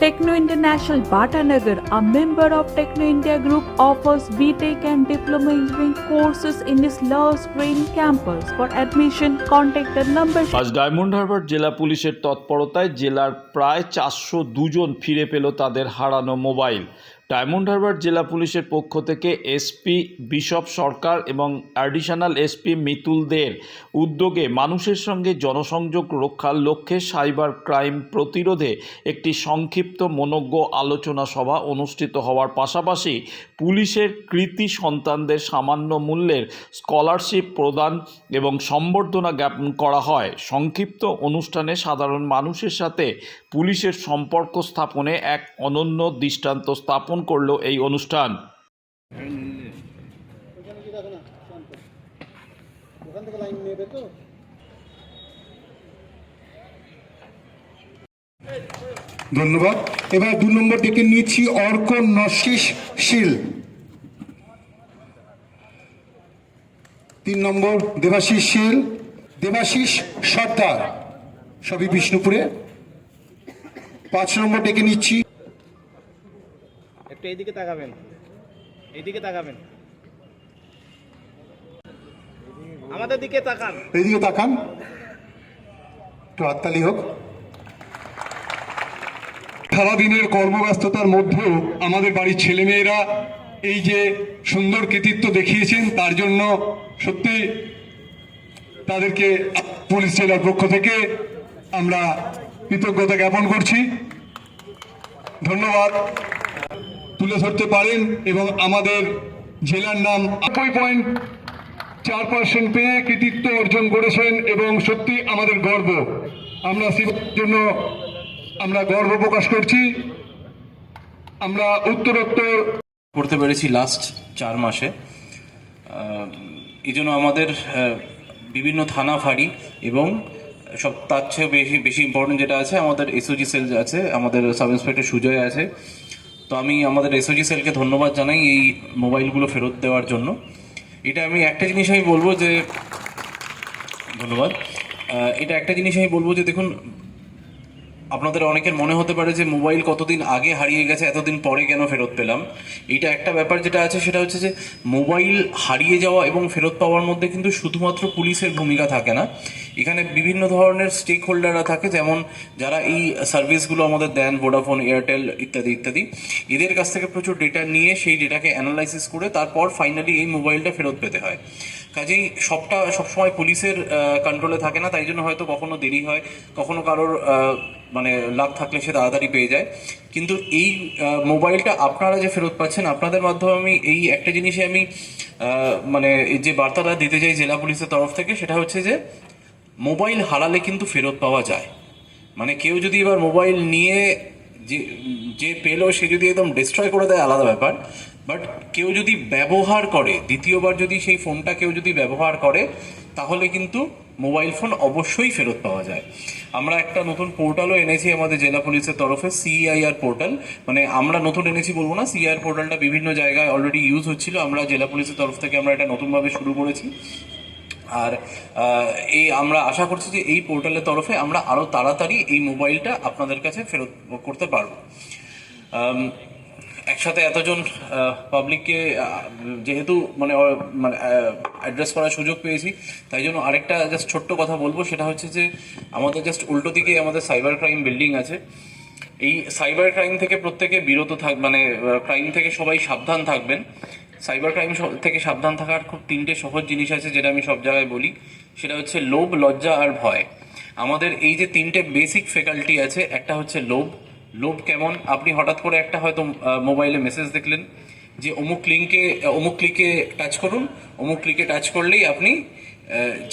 Techno International Bhatanagar, a member of Techno India Group, offers BTEC and Diploma Engineering courses in its Love Spring campus. For admission, contact the number আজ diamond Harbour জেলা পুলিশের তৎপরতায় জেলার প্রায় চারশো দুজন ফিরে পেল তাদের হারানো মোবাইল ডায়মন্ড হারবার জেলা পুলিশের পক্ষ থেকে এসপি বিশপ সরকার এবং অ্যাডিশনাল এসপি মিতুল দের উদ্যোগে মানুষের সঙ্গে জনসংযোগ রক্ষার লক্ষ্যে সাইবার ক্রাইম প্রতিরোধে একটি সংক্ষিপ্ত মনজ্ঞ আলোচনা সভা অনুষ্ঠিত হওয়ার পাশাপাশি পুলিশের কৃতি সন্তানদের সামান্য মূল্যের স্কলারশিপ প্রদান এবং সম্বর্ধনা জ্ঞাপন করা হয়। সংক্ষিপ্ত অনুষ্ঠানে সাধারণ মানুষের সাথে পুলিশের সম্পর্ক স্থাপনে এক অনন্য দৃষ্টান্ত স্থাপন করল এই অনুষ্ঠান। ওখানে থেকে লাইন নেবে তো? ধন্যবাদ। এবার দু নম্বর ডেকে নিয়েছি অর্ক নশিস শীল। তিন নম্বর দেবাশিস শীল দেবাশিস সর্দার সবই বিষ্ণুপুরে। পাঁচ নম্বর ডেকে নিচ্ছি। একটু এইদিকে তাকাবেন। এইদিকে তাকাবেন। আমাদের দিকে তাকান। এদিকে তাকান। একটু হাততালি হোক। সারাদিনের কর্মব্যস্ততার মধ্যেও আমাদের বাড়ির ছেলেমেয়েরা এই যে সুন্দর কৃতিত্ব দেখিয়েছেন, তার জন্য সত্যি তাদেরকে পুলিশ জেলার পক্ষ থেকে আমরা কৃতজ্ঞতা জ্ঞাপন করছি। ধন্যবাদ। তুলে ধরতে পারেন এবং আমাদের জেলার নাম নব্বই পয়েন্ট চার পার্সেন্ট পেয়ে কৃতিত্ব অর্জন করেছেন এবং সত্যি আমাদের গর্ব। আমরা জন্য আমরা গর্ব প্রকাশ করছি। আমরা উত্তরোত্তর করতে পেরেছি লাস্ট চার মাসে। এই জন্য আমাদের বিভিন্ন থানা ফাঁড়ি এবং সব তার চেয়ে বেশি বেশি ইম্পর্টেন্ট যেটা আছে, আমাদের এসওজি সেল আছে, আমাদের সাব ইন্সপেক্টর সুজয় আছে। তো আমি আমাদের এসওজি সেলকে ধন্যবাদ জানাই এই মোবাইলগুলো ফেরত দেওয়ার জন্য। এটা আমি একটা জিনিস আমি বলব যে, ধন্যবাদ। এটা একটা জিনিস আমি বলব যে, দেখুন আপনাদের অনেকের মনে হতে পারে যে মোবাইল কতদিন আগে হারিয়ে গেছে, এতদিন পরে কেন ফেরত পেলাম? এইটা একটা ব্যাপার যেটা আছে, সেটা হচ্ছে যে মোবাইল হারিয়ে যাওয়া এবং ফেরত পাওয়ার মধ্যে কিন্তু শুধুমাত্র পুলিশের ভূমিকা থাকে না। এখানে বিভিন্ন ধরনের স্টেক হোল্ডাররা থাকে, যেমন যারা এই সার্ভিসগুলো আমাদের দেন ভোডাফোন এয়ারটেল ইত্যাদি ইত্যাদি। এদের কাছ থেকে প্রচুর ডেটা নিয়ে সেই ডেটাকে অ্যানালাইসিস করে তারপর ফাইনালি এই মোবাইলটা ফেরত পেতে হয়। কাজেই সবটা সবসময় পুলিশের কন্ট্রোলে থাকে না, তাই জন্য হয়তো কখনো দেরি হয়, কখনো কারোর মানে লাভ থাকলে সে তাড়াতাড়ি পেয়ে যায়। কিন্তু এই মোবাইলটা আপনারা যে ফেরত পাচ্ছেন, আপনাদের মাধ্যমে আমি এই একটা জিনিসে আমি মানে যে বার্তাটা দিতে চাই জেলা পুলিশের তরফ থেকে, সেটা হচ্ছে যে, মোবাইল হারালে কিন্তু ফেরত পাওয়া যায়। মানে কেউ যদি এবার মোবাইল নিয়ে যে যে পেল, সে যদি একদম ডিস্ট্রয় করে দেয়, আলাদা ব্যাপার। বাট কেউ যদি ব্যবহার করে, দ্বিতীয়বার যদি সেই ফোনটা কেউ যদি ব্যবহার করে, তাহলে কিন্তু মোবাইল ফোন অবশ্যই ফেরত পাওয়া যায়। আমরা একটা নতুন পোর্টালও এনেছি আমাদের জেলা পুলিশের তরফে সিআইআর পোর্টাল। মানে আমরা নতুন এনেছি বলব না সিআইআর পোর্টালটা বিভিন্ন জায়গায় অলরেডি ইউজ হচ্ছিল। আমরা জেলা পুলিশের তরফ থেকে আমরা এটা নতুনভাবে শুরু করেছি। আর এই আমরা আশা করছি যে এই পোর্টালের তরফে আমরা আরও তাড়াতাড়ি এই মোবাইলটা আপনাদের কাছে ফেরত করতে পারব। একসাথে এতজন পাবলিককে যেহেতু মানে মানে অ্যাড্রেস করার সুযোগ পেয়েছি। তাই জন্য আরেকটা জাস্ট ছোট্ট কথা বলব, সেটা হচ্ছে যে আমাদের জাস্ট উল্টো দিকে আমাদের সাইবার ক্রাইম বিল্ডিং আছে। এই সাইবার ক্রাইম থেকে প্রত্যেকে বিরত থাক মানে ক্রাইম থেকে সবাই সাবধান থাকবেন। সাইবার ক্রাইম থেকে সাবধান থাকার খুব তিনটে সহজ জিনিস আছে, যেটা আমি সব জায়গায় বলি। সেটা হচ্ছে লোভ, লজ্জা আর ভয়। আমাদের এই যে তিনটে বেসিক ফ্যাকাল্টি আছে, একটা হচ্ছে লোভ। লোভ কেমন? আপনি হঠাৎ করে একটা হয়তো মোবাইলে মেসেজ দেখলেন। যে অমুক লিঙ্কে অমুক ক্লিকে টাচ করুন। অমুক ক্লিকে টাচ করলেই আপনি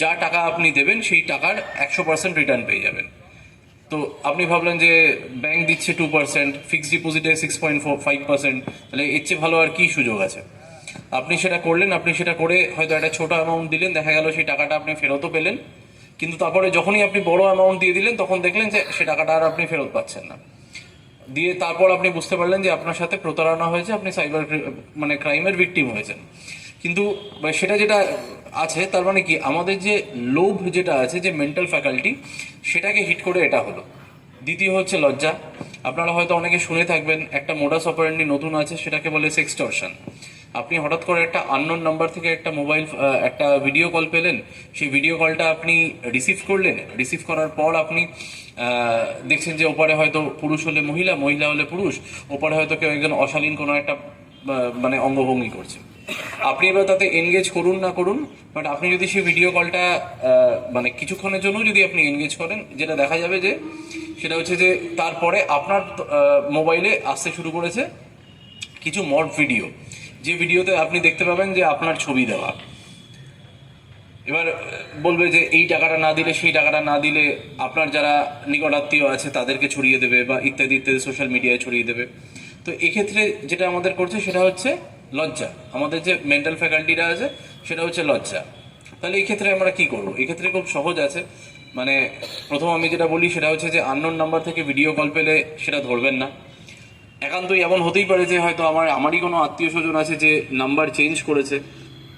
যা টাকা আপনি দেবেন, সেই টাকার একশো পার্সেন্ট রিটার্ন পেয়ে যাবেন। তো আপনি ভাবলেন যে ব্যাংক দিচ্ছে টু পার্সেন্ট ফিক্সড ডিপোজিটে six point four five percent তাহলে এর চেয়ে ভালো আর কি সুযোগ আছে? আপনি সেটা করলেন, আপনি সেটা করে হয়তো একটা ছোট অ্যামাউন্ট দিলেন, দেখা গেল সেই টাকাটা আপনি ফেরতও পেলেন। কিন্তু তারপরে যখনই আপনি বড় অ্যামাউন্ট দিয়ে দিলেন, তখন দেখলেন যে সে টাকাটা আর আপনি ফেরত পাচ্ছেন না। দিয়ে তারপর আপনি বুঝতে পারলেন যে আপনার সাথে প্রতারণা হয়েছে, আপনি সাইবার মানে ক্রাইমের ভিকটিম হয়েছেন। কিন্তু সেটা যেটা আছে, তার মানে কি, আমাদের যে লোভ যেটা আছে, যে মেন্টাল ফ্যাকাল্টি সেটাকে হিট করে এটা হলো। দ্বিতীয় হচ্ছে লজ্জা। আপনারা হয়তো অনেকে শুনে থাকবেন, একটা মোডাস অপারেন্ডি নতুন আছে, সেটাকে বলে সেক্সটর্শন আপনি হঠাৎ করে একটা আননোন নাম্বার থেকে একটা মোবাইল একটা ভিডিও কল পেলেন, সেই ভিডিও কলটা আপনি রিসিভ করলেন। রিসিভ করার পর আপনি দেখছেন যে ওপারে হয়তো পুরুষ হলে মহিলা মহিলা হলে পুরুষ, ওপারে হয়তো কেউ একজন অশালীন কোনো একটা মানে অঙ্গভঙ্গি করছে। আপনি এবার তাতে এনগেজ করুন না করুন বাট আপনি যদি সেই ভিডিও কলটা মানে কিছুক্ষণের জন্য যদি আপনি এনগেজ করেন, যেটা দেখা যাবে যে, সেটা হচ্ছে যে তারপরে আপনার মোবাইলে আসতে শুরু করেছে কিছু মড ভিডিও যে ভিডিওতে আপনি দেখতে পাবেন যে আপনার ছবি দেওয়া। এবার বলবে যে এই টাকাটা না দিলে, সেই টাকাটা না দিলে আপনার যারা নিকটাত্মীয় আছে তাদেরকে ছড়িয়ে দেবে বা ইত্যাদি ইত্যাদি সোশ্যাল মিডিয়ায় ছড়িয়ে দেবে। তো এক্ষেত্রে যেটা আমাদের করছে সেটা হচ্ছে লজ্জা। আমাদের যে মেন্টাল ফ্যাকাল্টিটা আছে, সেটা হচ্ছে লজ্জা। তাহলে এই ক্ষেত্রে আমরা কি করব? এক্ষেত্রে খুব সহজ আছে। মানে প্রথম আমি যেটা বলি সেটা হচ্ছে যে আননোন নাম্বার থেকে ভিডিও কল পেলে সেটা ধরবেন না। একান্তই এমন হতেই পারে যে হয়তো আমার, আমারই কোনো আত্মীয় স্বজন আছে যে নাম্বার চেঞ্জ করেছে,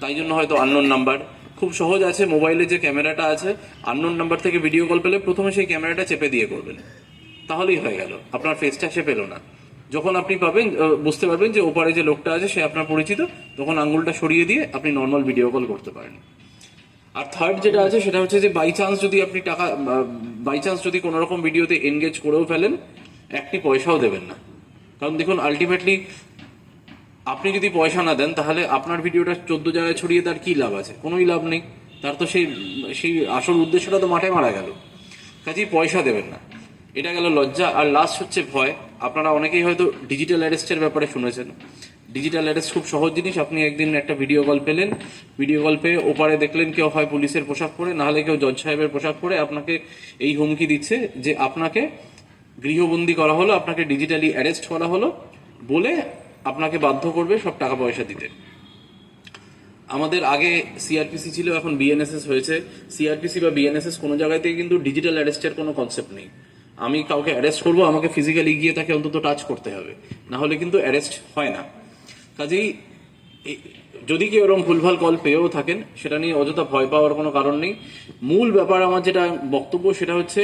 তাই জন্য হয়তো আননোন নাম্বার খুব সহজ আছে মোবাইলে যে ক্যামেরাটা আছে আননোন নাম্বার থেকে ভিডিও কল পেলে প্রথমে সেই ক্যামেরাটা চেপে দিয়ে করবেন। তাহলেই হয়ে গেল, আপনার ফেসটা সে পেল না। যখন আপনি পাবেন বুঝতে পারবেন যে ওপারে যে লোকটা আছে, সে আপনার পরিচিত, তখন আঙ্গুলটা সরিয়ে দিয়ে আপনি নর্মাল ভিডিও কল করতে পারেন। আর থার্ড যেটা আছে, সেটা হচ্ছে যে বাই চান্স যদি আপনি টাকা বাই চান্স যদি কোনো রকম ভিডিওতে এনগেজ করেও ফেলেন, একটি পয়সাও দেবেন না। কারণ দেখুন আলটিমেটলি আপনি যদি পয়সা না দেন, তাহলে আপনার ভিডিওটা চোদ্দ জায়গায় ছড়িয়ে তার কি লাভ আছে? কোনোই লাভ নেই। তার তো সেই সেই আসল উদ্দেশ্যটা তো মাঠে মারা গেল। কাজেই পয়সা দেবেন না। এটা গেল লজ্জা। আর লাস্ট হচ্ছে ভয়। আপনারা অনেকেই হয়তো ডিজিটাল অ্যারেস্টের ব্যাপারে শুনেছেন। ডিজিটাল অ্যারেস্ট খুব সহজ জিনিস। আপনি একদিন একটা ভিডিও কল পেলেন। ভিডিও কল পেয়ে ওপারে দেখলেন কেউ হয় পুলিশের পোশাক পরে নাহলে কেউ জজ সাহেবের পোশাক পরে আপনাকে এই হুমকি দিচ্ছে যে আপনাকে গৃহবন্দী করা হলো, আপনাকে ডিজিটালি অ্যারেস্ট করা হলো বলে আপনাকে বাধ্য করবে সব টাকা পয়সা দিতে। আমাদের আগে সিআরপিসি ছিল, এখন বিএনএসএস হয়েছে। সিআরপিসি বা বিএনএসএস কোনো জায়গাতেই কিন্তু ডিজিটাল অ্যারেস্টের কোনো কনসেপ্ট নেই। আমি কাউকে অ্যারেস্ট করব, আমাকে ফিজিক্যালি গিয়ে তাকে অন্তত টাচ করতে হবে। না হলে কিন্তু অ্যারেস্ট হয় না। কাজেই যদি কেউ এরকম ভুলভাল কল পেয়েও থাকেন, সেটা নিয়ে অযথা ভয় পাওয়ার কোনো কারণ নেই। মূল ব্যাপার আমার যেটা বক্তব্য, সেটা হচ্ছে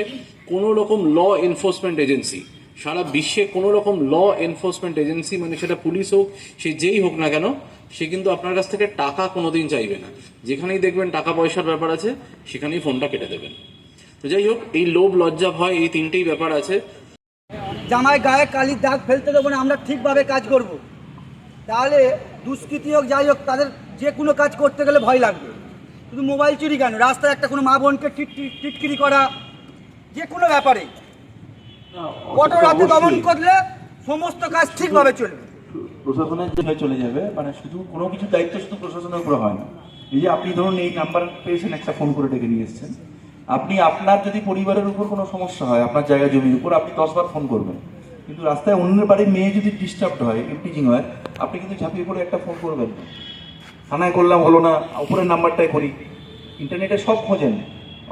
কোনো রকম ল এনফোর্সমেন্ট এজেন্সি সারা বিশ্বে কোনো রকম ল এনফোর্সমেন্ট এজেন্সি মানে সেটা পুলিশ হোক, সে যেই হোক না কেন, সে কিন্তু আপনার কাছ থেকে টাকা কোনোদিন চাইবে না। যেখানেই দেখবেন টাকা পয়সার ব্যাপার আছে, সেখানেই ফোনটা কেটে দেবেন। তো যাই হোক, এই লোভ, লজ্জা, ভয়, এই তিনটেই ব্যাপার আছে। জামায় গায়ে কালির দাগ ফেলতে দেবো না, আমরা ঠিকভাবে কাজ করব। তাহলে দুষ্কৃতি হোক যাই হোক তাদের যে কোনো কাজ করতে গেলে ভয় লাগবে। শুধু মোবাইল চুরি কেন? রাস্তায় একটা কোনো মা বোনকে টিট টিট- টিটকিরি করা যে কোনো ব্যাপারে। কত রাতে দমন করলে সমস্ত কাজ ঠিকভাবে চলবে। প্রশাসনের জায়গায় চলে যাবে মানে শুধু কোনো কিছু দায়িত্ব শুধু প্রশাসনের উপরে হয় না। এই যে আপনি ধরুন এই নাম্বার পেয়েছেন একটা ফোন করে ডেকে নিয়ে এসেছেন। আপনি আপনার যদি পরিবারের উপর কোনো সমস্যা হয় আপনার জায়গা জমির উপর আপনি দশবার ফোন করবেন। কিন্তু রাস্তায় অন্যের বাড়ির মেয়ে যদি ডিস্টার্বড হয় ইমপিজিং হয় আপনি কিন্তু ঝাঁপিয়ে পড়ে একটা ফোন করবেন না। থানায় করলাম হলো না উপরের নাম্বারটাই করি। ইন্টারনেটে সব খোঁজেন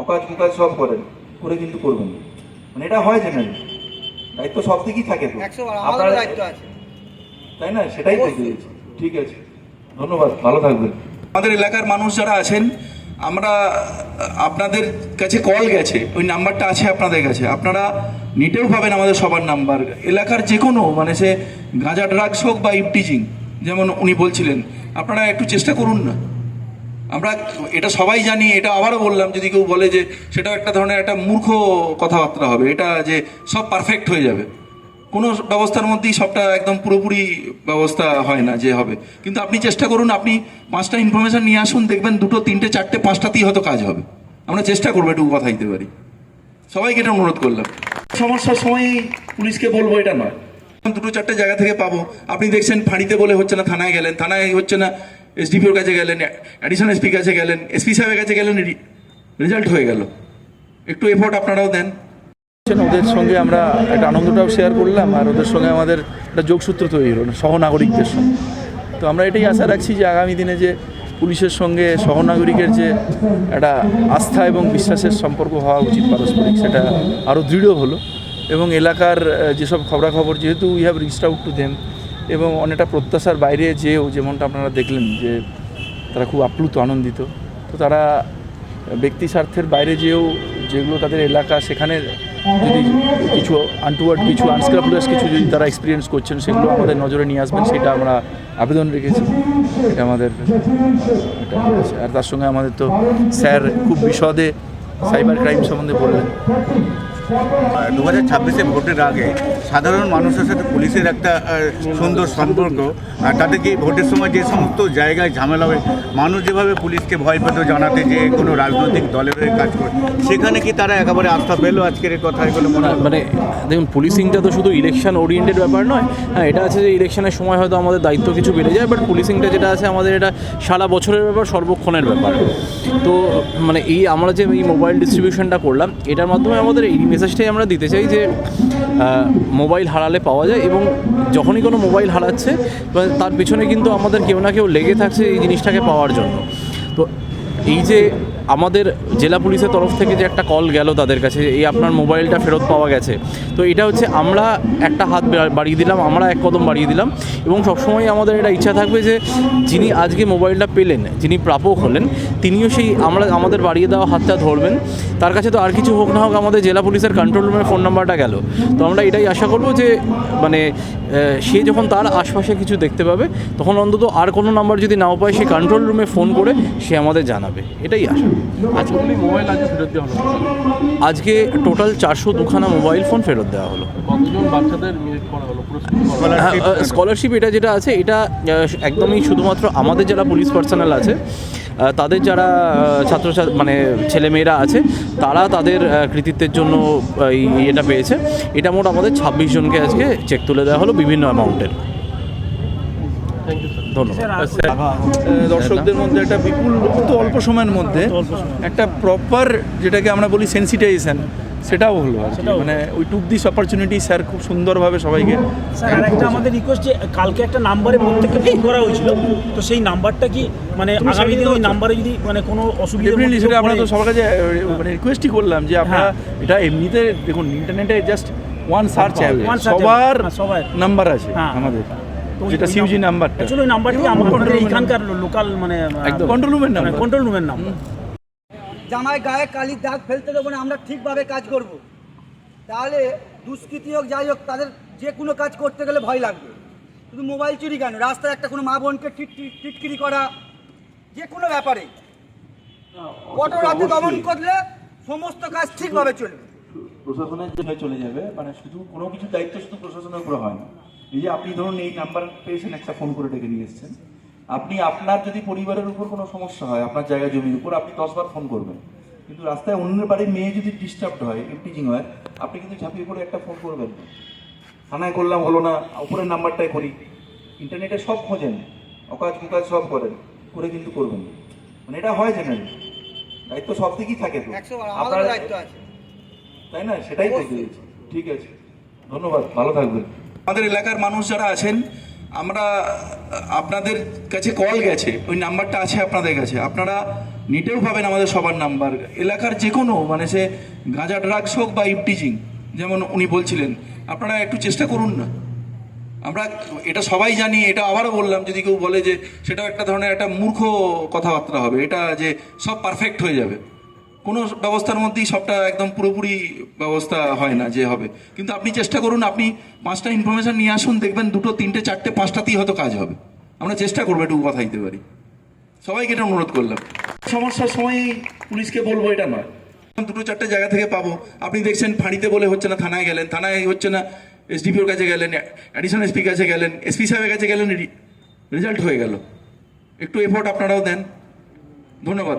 অকাজ কুকাজ সব করেন করে কিন্তু করবেন না। মানে এটা হয় জেনারেলি দায়িত্ব সব দিকেই থাকে তো। আছে। তাই না? সেটাই থেকে ঠিক আছে। ধন্যবাদ ভালো থাকবেন। আমাদের এলাকার মানুষ যারা আছেন আমরা আপনাদের কাছে কল গেছে। ওই নাম্বারটা আছে আপনাদের কাছে। আপনারা নিটেও পাবেন আমাদের সবার নাম্বার। এলাকার যে কোনো মানে সে গাঁজা ড্রাগস হোক বা ইপটিজিং যেমন উনি বলছিলেন, আপনারা একটু চেষ্টা করুন না। আমরা এটা সবাই জানি, এটা আবারও বললাম, যদি কেউ বলে যে সেটা একটা ধরনের একটা মূর্খ কথাবার্তা হবে, এটা যে সব পারফেক্ট হয়ে যাবে। কোনো ব্যবস্থার মধ্যেই সবটা একদম পুরোপুরি ব্যবস্থা হয় না যে হবে। কিন্তু আপনি চেষ্টা করুন, আপনি পাঁচটা ইনফরমেশন নিয়ে আসুন, দেখবেন দুটো, তিনটে, চারটে, পাঁচটাতেই হয়তো কাজ হবে। আমরা চেষ্টা করব একটু কথা দিতে পারি। সবাইকে এটা অনুরোধ করলাম। সমস্যার সময়ই পুলিশকে বলব এটা নয়। দুটো চারটে জায়গা থেকে পাবো। আপনি দেখছেন ফাঁড়িতে বলে হচ্ছে না থানায় গেলেন থানায় হচ্ছে না এসডিপিওর কাছে গেলেন অ্যাডিশনাল এসপির কাছে গেলেন এসপি সাহেবের কাছে গেলেন রেজাল্ট হয়ে গেল। একটু এফোর্ট আপনারাও দেন। ওদের সঙ্গে আমরা একটা আনন্দটাও শেয়ার করলাম আর ওদের সঙ্গে আমাদের একটা যোগসূত্র তৈরি হলো সহনাগরিকদের সঙ্গে। তো আমরা এটাই আশা রাখছি যে আগামী দিনে যে পুলিশের সঙ্গে সহনাগরিকের যে একটা আস্থা এবং বিশ্বাসের সম্পর্ক হওয়া উচিত পারস্পরিক, সেটা আরও দৃঢ় হলো। এবং এলাকার যেসব খবরাখবর, যেহেতু we have reached out to them এবং অনেকটা প্রত্যাশার বাইরে যেও যেমনটা আপনারা দেখলেন যে তারা খুব আপ্লুত, আনন্দিত, তো তারা ব্যক্তি স্বার্থের বাইরে যেও যেগুলো তাদের এলাকা, সেখানে যদি কিছু আনটুয়ার্ড কিছু আনস্ক্রাপুলাস কিছু যদি তারা এক্সপিরিয়েন্স করছেন, সেগুলো আমাদের নজরে নিয়ে আসবেন, সেটা আমরা আবেদন রেখেছি। এটা আমাদের আর তার সঙ্গে আমাদের তো স্যার খুব বিশদে সাইবার ক্রাইম সম্বন্ধে বললেন। দু হাজার ছাব্বিশে ভোটের আগে সাধারণ মানুষের সাথে পুলিশের একটা সুন্দর সম্পর্ক, আর তাদেরকে ভোটের সময় যে সমস্ত জায়গায় ঝামেলা হয়, মানুষ যেভাবে পুলিশকে ভয় পেত জানাতে যে কোনো রাজনৈতিক দলের হয়ে কাজ করে, সেখানে কি তারা একেবারে আস্থা পেল আজকের এই কথাগুলো মনে মানে দেখুন, পুলিশিংটা তো শুধু ইলেকশন ওরিয়েন্টেড ব্যাপার নয়। হ্যাঁ এটা আছে যে ইলেকশনের সময় হয়তো আমাদের দায়িত্ব কিছু বেড়ে যায় বাট পুলিশিংটা যেটা আছে আমাদের এটা সারা বছরের ব্যাপার, সর্বক্ষণের ব্যাপার। তো মানে এই আমরা যে এই মোবাইল ডিস্ট্রিবিউশনটা করলাম, এটার মাধ্যমে আমাদের এই মেসেজটাই আমরা দিতে চাই যে মোবাইল হারালে পাওয়া যায় এবং যখনই কোনো মোবাইল হারাচ্ছে তার পিছনে কিন্তু আমাদের কেউ না কেউ লেগে থাকছে এই জিনিসটাকে পাওয়ার জন্য। তো এই যে আমাদের জেলা পুলিশের তরফ থেকে যে একটা কল গেল তাদের কাছে, এই আপনার মোবাইলটা ফেরত পাওয়া গেছে। তো এটা হচ্ছে আমরা একটা হাত বাড়িয়ে দিলাম, আমরা এক কদম বাড়িয়ে দিলাম এবং সবসময় আমাদের এটা ইচ্ছা থাকবে যে যিনি আজকে মোবাইলটা পেলেন, যিনি প্রাপক হলেন, তিনিও সেই আমরা, আমাদের বাড়িয়ে দেওয়া হাতটা ধরবেন। তার কাছে তো আর কিছু হোক না হোক, আমাদের জেলা পুলিশের কন্ট্রোল রুমের ফোন নাম্বারটা গেল। তো আমরা এটাই আশা করব যে মানে সে যখন তার আশপাশে কিছু দেখতে পাবে, তখন অন্তত আর কোনো নাম্বার যদি নাও পায়, সে কন্ট্রোল রুমে ফোন করে সে আমাদের জানাবে। এটাই আশা। আজকে মোবাইল আজকে ফেরত দেওয়া হলো। আজকে টোটাল চারশো দুখানা মোবাইল ফোন ফেরত দেওয়া হলো। কতজন বাচ্চাদের করা হলো? স্কলারশিপ এটা যেটা আছে এটা একদমই শুধুমাত্র আমাদের যারা পুলিশ পার্সোনাল আছে তাদের যারা ছাত্র মানে ছেলেমেয়েরা আছে তারা তাদের কৃতিত্বের জন্য এই এটা পেয়েছে। এটা মোট আমাদের ছাব্বিশ জনকে আজকে চেক তুলে দেওয়া হলো বিভিন্ন অ্যামাউন্টের ধন্যবাদ আহ, দর্শকদের মধ্যে একটা বিপুল অত অল্প সময়ের মধ্যে একটা প্রপার যেটাকে আমরা বলি সেন্সিটাইজেশন সেটাও হলো আর মানে ওই টুক দিস অপরচুনিটি স্যার খুব সুন্দরভাবে সবাইকে স্যার আর একটা আমাদের রিকোয়েস্ট যে কালকে একটা নাম্বারে প্রত্যেককে ফোন করা হয়েছিল। তো সেই নাম্বারটা কি মানে আগামী দিনে ওই নাম্বারে যদি মানে কোনো অসুবিধা ডেফিনেটলি সেটা আমরা তো সবার কাছে মানে রিকোয়েস্টই করলাম যে আপনারা এটা এমনিতে দেখুন ইন্টারনেটে জাস্ট ওয়ান সার্চ সবার হ্যাঁ, সবার। নাম্বার আছে হ্যাঁ। আমাদের। যেটা সিউজি নাম্বারটা অ্যাকচুয়ালি নাম্বারটি আমাদের এখানকার লোকাল মানে কন্ট্রোল রুমের নাম্বার কন্ট্রোল রুমের নাম্বার জামায় গায়ে কালির দাগ ফেলতে দেবো না আমরা ঠিকভাবে কাজ করব। তাহলে দুষ্কৃতি হোক যাই হোক তাদের যে কোনো কাজ করতে গেলে ভয় লাগবে। শুধু মোবাইল চুরি কেন? রাস্তায় একটা কোনো মা বোনকে টিট টিট- টিটকিরি করা যে কোনো ব্যাপারে। কত রাতে দমন করলে সমস্ত কাজ ঠিকভাবে চলবে। প্রশাসনের যে চলে যাবে মানে শুধু কোনো কিছু দায়িত্ব শুধু প্রশাসনের উপরে হয় না। এই যে আপনি ধরুন এই নাম্বার পেয়েছেন একটা ফোন করে ডেকে নিয়ে এসেছেন। আপনি আপনার যদি পরিবারের উপর কোনো সমস্যা হয় আপনার জায়গা জমির উপর আপনি দশবার ফোন করবেন। কিন্তু রাস্তায় অন্যের বাড়ির মেয়ে যদি ডিস্টার্বড হয় ইফটিজিং হয় আপনি কিন্তু ঝাঁপিয়ে পড়ে একটা ফোন করবেন না। থানায় করলাম হলো না উপরের নাম্বারটাই করি। ইন্টারনেটে সব খোঁজেন অকাজ কুকাজ সব করেন করে কিন্তু করবেন। মানে এটা হয় জেনারেলি দায়িত্ব সব দিকেই থাকে তো। আছে। তাই না? সেটাই বলতে ঠিক আছে। ধন্যবাদ ভালো থাকবেন। আমাদের এলাকার মানুষ যারা আছেন, আমরা, আপনাদের কাছে কল গেছে। ওই নাম্বারটা আছে আপনাদের কাছে। আপনারা নিটেও পাবেন আমাদের সবার নাম্বার এলাকার যে কোনো মানে সে গাঁজা ড্রাগস হোক বা ইপটিজিং যেমন উনি বলছিলেন, আপনারা একটু চেষ্টা করুন না। আমরা, এটা সবাই জানি, এটা আবারও বললাম, যদি কেউ বলে যে সেটাও একটা ধরনের একটা মূর্খ কথাবার্তা হবে, এটা যে সব পারফেক্ট হয়ে যাবে। কোনো ব্যবস্থার মধ্যেই সবটা একদম পুরোপুরি ব্যবস্থা হয় না যে হবে। কিন্তু আপনি চেষ্টা করুন, আপনি পাঁচটা ইনফরমেশন নিয়ে আসুন, দেখবেন দুটো, তিনটে, চারটে, পাঁচটাতেই হয়তো কাজ হবে। আমরা চেষ্টা করব একটু কথা দিতে পারি। সবাইকে এটা অনুরোধ করলাম। সমস্যার সময়ই পুলিশকে বলব, এটা নয়। দুটো, চারটে জায়গা থেকে পাবো। আপনি দেখছেন ফাঁড়িতে বলে হচ্ছে না থানায় গেলেন, থানায় হচ্ছে না এসডিপিওর কাছে গেলেন অ্যাডিশনাল এসপি কাছে গেলেন এসপি সাহেবের কাছে গেলেন রেজাল্ট হয়ে গেল। একটু এফোর্ট আপনারাও দেন। ধন্যবাদ।